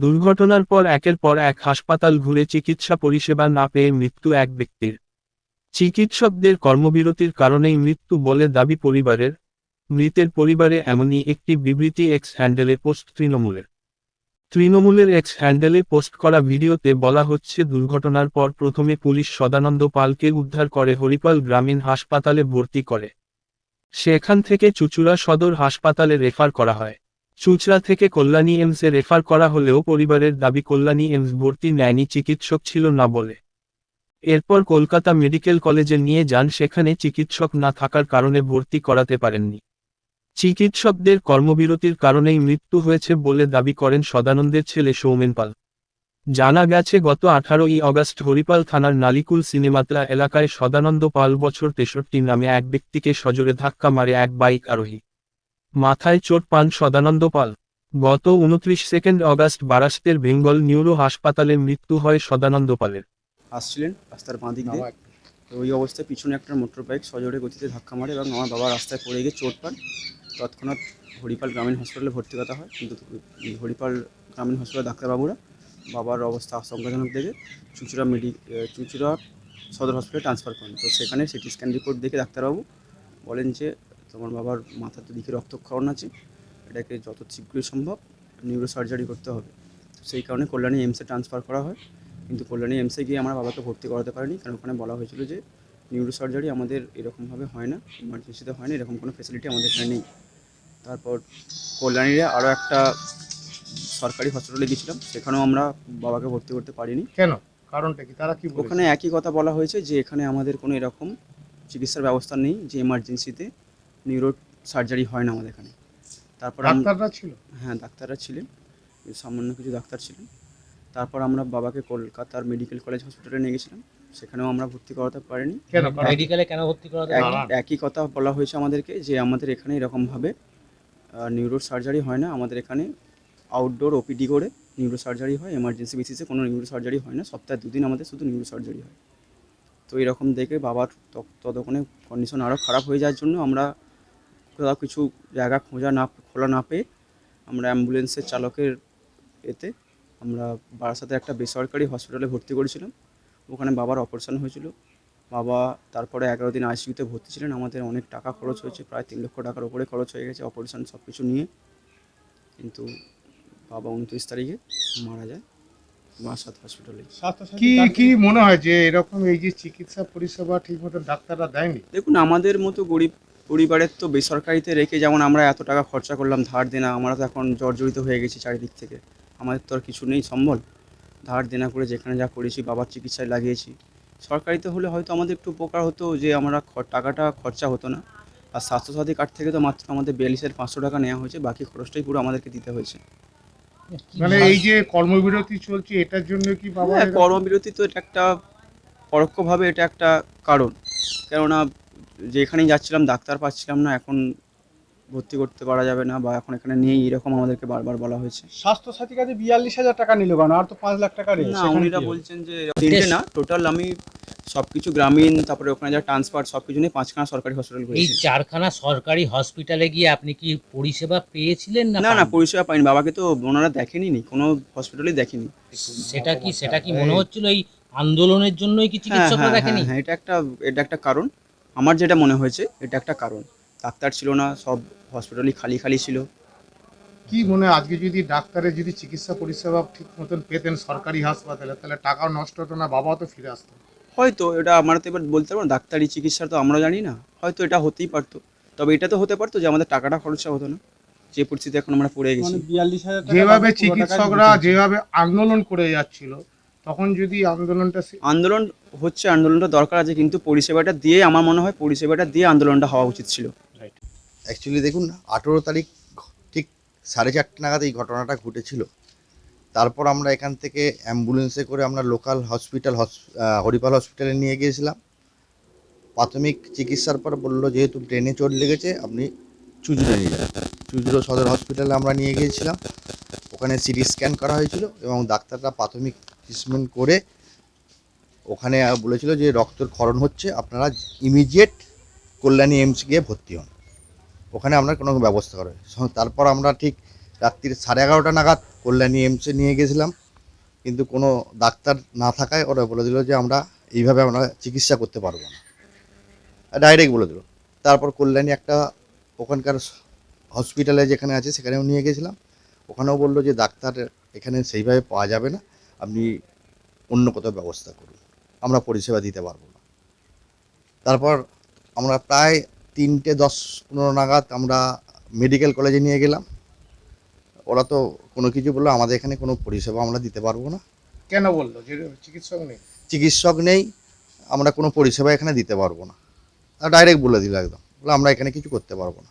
দুর্ঘটনার পর একের পর এক হাসপাতাল ঘুরে চিকিৎসা পরিষেবা না পেয়ে মৃত্যু এক ব্যক্তির। চিকিৎসকদের কর্মবিরতির কারণেই মৃত্যু বলে দাবি পরিবারের। মৃতের পরিবারে এমনই একটি বিবৃতি এক্স হ্যান্ডেলে পোস্ট তৃণমূলের। তৃণমূলের এক্স হ্যান্ডেলে পোস্ট করা ভিডিওতে বলা হচ্ছে, দুর্ঘটনার পর প্রথমে পুলিশ সদানন্দ পালকে উদ্ধার করে হরিপাল গ্রামীণ হাসপাতালে ভর্তি করে। সেখান থেকে চুচুড়া সদর হাসপাতালে রেফার করা হয়। চুচড়া থেকে কল্যাণী এমসে রেফার করা হলেও পরিবারের দাবি কল্যাণী এমস ভর্তি নেয়নি, চিকিৎসক ছিল না বলে। এরপর কলকাতা মেডিকেল কলেজে নিয়ে যান, সেখানে চিকিৎসক না থাকার কারণে ভর্তি করাতে পারেননি। চিকিৎসকদের কর্মবিরতির কারণেই মৃত্যু হয়েছে বলে দাবি করেন সদানন্দের ছেলে সৌমেন পাল। জানা গেছে, গত আঠারোই অগস্ট হরিপাল থানার নালিকুল সিনেমাতলা এলাকায় সদানন্দ পাল বছর তেষট্টি নামে এক ব্যক্তিকে সজোরে ধাক্কা মারে এক বাইক আরোহী। মাথায় চোট পান সদানন্দ পাল। গত উনত্রিশ সেকেন্ড অগাস্ট বারাসতের বেঙ্গল নিউরো হাসপাতালে মৃত্যু হয় সদানন্দ পালের। আসছিলেন রাস্তার বাঁ দিক দিয়ে। ওই অবস্থায় পিছনে একটা মোটর বাইক সজোরে গতিতে ধাক্কা মারে এবং আমার বাবা রাস্তায় পড়ে গিয়ে চোট পান। তৎক্ষণাৎ হরিপাল গ্রামীণ হসপিটালে ভর্তি করা হয়। কিন্তু হরিপাল গ্রামীণ হসপিটাল ডাক্তারবাবুরা বাবার অবস্থা আশঙ্কাজনক দেখে চুচুড়া মেডি চুচুড়া সদর হসপিটালে ট্রান্সফার করেন। তো সেখানে সিটি স্ক্যান রিপোর্ট দেখে ডাক্তারবাবু বলেন যে তোমার বাবার মাথাতে দিকে রক্তক্ষরণ আছে এটাকে যত শীঘ্রই সম্ভব নিউরো সার্জারি করতে হবে। তো সেই কারণে কল্যাণী এমসে ট্রান্সফার করা হয়। কিন্তু কল্যাণী এমসে গিয়ে আমার বাবাকে ভর্তি করাতে পারিনি কারণ ওখানে বলা হয়েছিল যে নিউরো সার্জারি আমাদের এরকমভাবে হয় না ইমার্জেন্সিতে হয় না এরকম কোনো ফেসিলিটি আমাদের এখানে নেই। তারপর কল্যাণীরে আরও একটা সরকারি হসপিটালে গেছিলাম সেখানেও আমরা বাবাকে ভর্তি করতে পারিনি। কেন? কারণটা কি? তারা কি ওখানে একই কথা বলা হয়েছে যে এখানে আমাদের কোনো এরকম চিকিৎসার ব্যবস্থা নেই যে এমার্জেন্সিতে নিউরো সার্জারি হয় না আমাদের এখানে। তারপর ডাক্তাররা ছিল? হ্যাঁ ডাক্তাররা ছিলেন। সামান্য কিছু ডাক্তার ছিলেন। তারপর আমরা বাবাকে কলকাতার মেডিকেল কলেজ হসপিটালে নিয়ে গেছিলাম। সেখানেও আমরা ভর্তি করাতে পারিনি। মেডিকেলে কেন ভর্তি করা এক- দাঁড়ান। একই কথা বলা হয়েছে আমাদেরকে যে আমাদের এখানে এরকমভাবে নিউরো সার্জারি হয় না। আমাদের এখানে আউটডোর ওপিডি করে নিউরো সার্জারি হয়। এমার্জেন্সি বেসিসে কোনো নিউরো সার্জারি হয় না। সপ্তাহে দুদিন আমাদের শুধু নিউরো সার্জারি হয়। তো এরকম দেখে বাবার ততক্ষণে কন্ডিশন আরও খারাপ হয়ে যাওয়ার জন্য আমরা কোথাও কিছু জায়গা খোঁজা না খোলা না পেয়ে আমরা অ্যাম্বুলেন্সের চালকের এতে আমরা বারাসাতে একটা বেসরকারি হসপিটালে ভর্তি করেছিলাম। ওখানে বাবার অপারেশন হয়েছিল। বাবা তারপরে এগারো দিন আইসিইউতে ভর্তি ছিলেন। আমাদের অনেক টাকা খরচ হয়েছে প্রায় তিন লক্ষ টাকার উপরে খরচ হয়ে গেছে অপারেশন সব কিছু নিয়ে। কিন্তু বাবা উনত্রিশ তারিখে মারা যায় বারাসাত হসপিটালে। কি কি মনে হয় যে এরকম এই যে চিকিৎসা পরিষেবা ঠিক মতো ডাক্তাররা দেয়নি? দেখুন আমাদের মতো গরিব পরিবারের তো বেসরকারিতে রেখে যেমন আমরা এত টাকা খরচা করলাম ধার দেনা আমরা তো এখন জর্জরিত হয়ে গেছি চারিদিক থেকে। আমাদের তো আর কিছু নেই সম্বল। ধার দেনা করে যেখানে যা করেছি বাবার চিকিৎসায় লাগিয়েছি। সরকারিতে হলে হয়তো আমাদের একটু উপকার হতো যে আমরা টাকাটা খরচা হতো না। আর স্বাস্থ্যসাথী কার্ড থেকে তো মাত্র আমাদের বিয়াল্লিশের পাঁচশো টাকা নেওয়া হয়েছে বাকি খরচটাই পুরো আমাদেরকে দিতে হয়েছে। মানে এই যে কর্মবিরতি চলছে এটার জন্য কি বাবা হ্যাঁ কর্মবিরতি তো এটা একটা পরোক্ষভাবে এটা একটা কারণ। কেননা যেখানেই যাচ্ছিলাম ডাক্তার পাচ্ছিলাম না এখন ভর্তি করতে পারা যাবে না বা এখন এখানে নেই এরকম আমাদেরকে বারবার বলা হয়েছে। স্বাস্থ্য সাথী কাজে বিয়াল্লিশ হাজার টাকা নিল কেন? আর তো পাঁচ লাখ টাকা না উনিরা বলছেন যে তিনটে না টোটাল আমি সবকিছু গ্রামীণ তারপরে ওখানে যা ট্রান্সফার সব কিছু নিয়ে পাঁচখানা সরকারি হসপিটাল এই চারখানা সরকারি হসপিটালে গিয়ে আপনি কি পরিষেবা পেয়েছিলেন না না না পরিষেবা পাইনি বাবাকে তো ওনারা দেখেনি নি কোনো হসপিটালেই দেখেনি। সেটা কি সেটা কি মনে হচ্ছিল এই আন্দোলনের জন্যই কি হ্যাঁ চিকিৎসকরা হ্যাঁ দেখেনি? হ্যাঁ হ্যাঁ, এটা একটা এটা একটা কারণ। আমার যেটা মনে হয়েছে এটা একটা কারণ। ডাক্তার ছিল না সব হসপিটালই খালি খালি ছিল। কি মনে হয় আজকে যদি ডাক্তারের যদি চিকিৎসা পরিষেবা ঠিক মতন পেতেন সরকারি হাসপাতালে তাহলে টাকাও নষ্ট হতো না বাবাও তো ফিরে আসতো। হয়তো এটা আমরা তো এবার বলতে পারব না, ডাক্তারি চিকিৎসা তো আমরা জানি না। হয়তো এটা হতেই পারতো। তবে এটা তো হতে পারতো যে আমাদের টাকাটা খরচা হতো না। যে পরিস্থিতি এখন আমরা পড়ে গেছি। মানে যেভাবে চিকিৎসকরা যেভাবে আন্দোলন করে যাচ্ছিল তখন যদি আন্দোলনটা সে- আন্দোলন হচ্ছে আন্দোলনটা দরকার আছে কিন্তু পরিষেবাটা দিয়ে আমার মনে হয় পরিষেবাটা দিয়ে আন্দোলনটা হওয়া উচিত ছিল। অ্যাকচুয়ালি দেখুন আঠেরো তারিখ ঠিক সাড়ে চারটে নাগাদ এই ঘটনাটা ঘটেছিল। তারপর আমরা এখান থেকে অ্যাম্বুলেন্সে করে আমরা লোকাল হসপিটাল হরিপাল হসপিটালে নিয়ে গিয়েছিলাম। প্রাথমিক চিকিৎসার পর বলল যেহেতু ব্রেনে চোট লেগেছে আপনি চুজুড়ে নিয়ে যান। চুজুড়ো সদর হসপিটালে আমরা নিয়ে গিয়েছিলাম। ওখানে সিটি স্ক্যান করা হয়েছিল এবং ডাক্তাররা প্রাথমিক ট্রিটমেন্ট করে ওখানে বলেছিল যে রক্তের ক্ষরণ হচ্ছে, আপনারা ইমিডিয়েট কল্যাণী এমস গিয়ে ভর্তি হন। ওখানে আমরা কোনো ব্যবস্থা করে তারপর আমরা ঠিক রাত্রির সাড়ে এগারোটা নাগাদ কল্যাণী এমসে নিয়ে গেছিলাম। কিন্তু কোনো ডাক্তার না থাকায় ওরা বলে দিল যে আমরা এইভাবে আমরা চিকিৎসা করতে পারব না। ডাইরেক্ট বলে দিল। তারপর কল্যাণী একটা ওখানকার হসপিটালে যেখানে আছে সেখানেও নিয়ে গেছিলাম। ওখানেও বলল যে ডাক্তার এখানে সেইভাবে পাওয়া যাবে না। আপনি অন্য কোথাও ব্যবস্থা করুন। আমরা পরিষেবা দিতে পারব না। তারপর আমরা প্রায় তিনটে দশ পনেরো নাগাদ আমরা মেডিকেল কলেজে নিয়ে গেলাম। ওরা তো কোনো কিছু বলল আমাদের এখানে কোনো পরিষেবা আমরা দিতে পারব না। কেন বলল? যে চিকিৎসক নেই। চিকিৎসক নেই আমরা কোনো পরিষেবা এখানে দিতে পারব না। ডাইরেক্ট বলে দিল একদম। বলে আমরা এখানে কিছু করতে পারব না।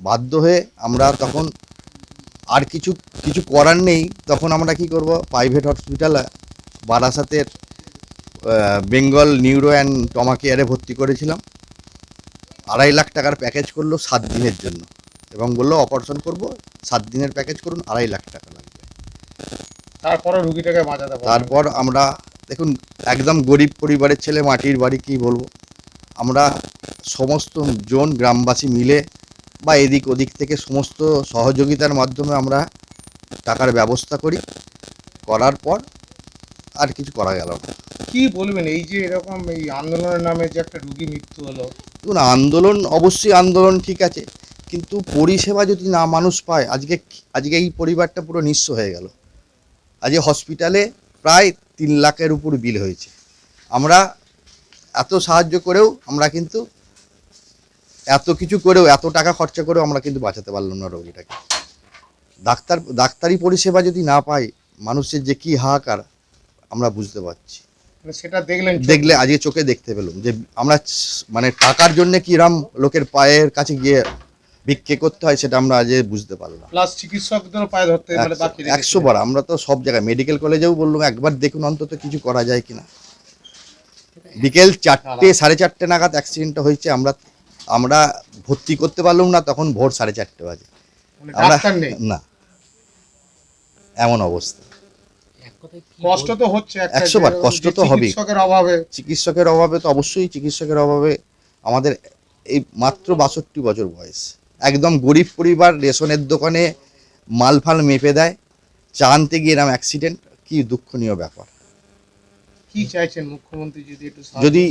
বাধ্য হয়ে আমরা তখন আর কিছু কিছু করার নেই তখন আমরা কি করব? প্রাইভেট হসপিটাল বারাসাতের বেঙ্গল নিউরো অ্যান্ড টমা কেয়ারে ভর্তি করেছিলাম। আড়াই লাখ টাকার প্যাকেজ করল সাত দিনের জন্য। এবং বলল অপারেশন করব সাত দিনের প্যাকেজ করুন আড়াই লাখ টাকা লাগবে। তারপর রুগীটাকে বাঁচাতে তারপর আমরা দেখুন একদম গরিব পরিবারের ছেলে মাটির বাড়ি কি বলব? আমরা সমস্ত জন গ্রামবাসী মিলে বা এদিক ওদিক থেকে সমস্ত সহযোগিতার মাধ্যমে আমরা টাকার ব্যবস্থা করি। করার পর আর কিছু করা গেল না। কি বলবেন? এই যে এরকম এই আন্দোলনের নামে যে একটা রুগী মৃত্যু হলো। দেখুন আন্দোলন অবশ্যই আন্দোলন ঠিক আছে কিন্তু পরিষেবা যদি না মানুষ পায় আজকে আজকে এই পরিবারটা পুরো নিঃস্ব হয়ে গেল। আজকে হসপিটালে প্রায় তিন লাখের উপর বিল হয়েছে। আমরা এত সাহায্য করেও আমরা কিন্তু এত কিছু করেও এত টাকা খরচা করেও আমরা কিন্তু বাঁচাতে পারলাম না রোগীটাকে। ডাক্তার ডাক্তারি পরিষেবা যদি না পাই মানুষের যে কি হাহাকার আমরা বুঝতে পারছি। মানে সেটা দেখলেন দেখলে আজকে চোখে দেখতে পেলাম যে আমরা মানে টাকার জন্য কিরাম লোকের পায়ের কাছে গিয়ে ভিক্ষে করতে হয় সেটা আমরা আজ বুঝতে পারলাম প্লাস চিকিৎসকদেরও পায়ে ধরতে মানে একশো- একশো বার আমরা তো সব জায়গায় মেডিকেল কলেজেও বললাম একবার দেখুন অন্তত কিছু করা যায় কিনা। বিকেল চারটে সাড়ে চারটে নাগাদ অ্যাক্সিডেন্টটা হয়েছে আমরা আমরা ভর্তি করতে পারলাম না তখন ভোর সাড়ে চারটে বাজে। মানে আমরা না। এমন অবস্থা। এক কষ্ট তো হচ্ছে একশো বার, কষ্ট তো হবেই। চিকিৎসকের অভাবে। চিকিৎসকের অভাবে তো অবশ্যই চিকিৎসকের অভাবে আমাদের এই মাত্র বাষট্টি বছর বয়স। একদম গরিব পরিবার রেশনের দোকানে মাল ফাল মেপে দেয় চা আনতে গিয়ে এরম অ্যাক্সিডেন্ট কি দুঃখনীয় ব্যাপার। কি চাইছেন মুখ্যমন্ত্রী যদি একটু যদি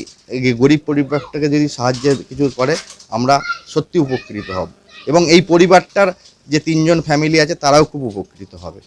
গরিব পরিবারটাকে যদি সাহায্যে কিছু করে, আমরা সত্যি উপকৃত হব। এবং এই পরিবারটার যে তিনজন ফ্যামিলি আছে, তারাও খুব উপকৃত হবে।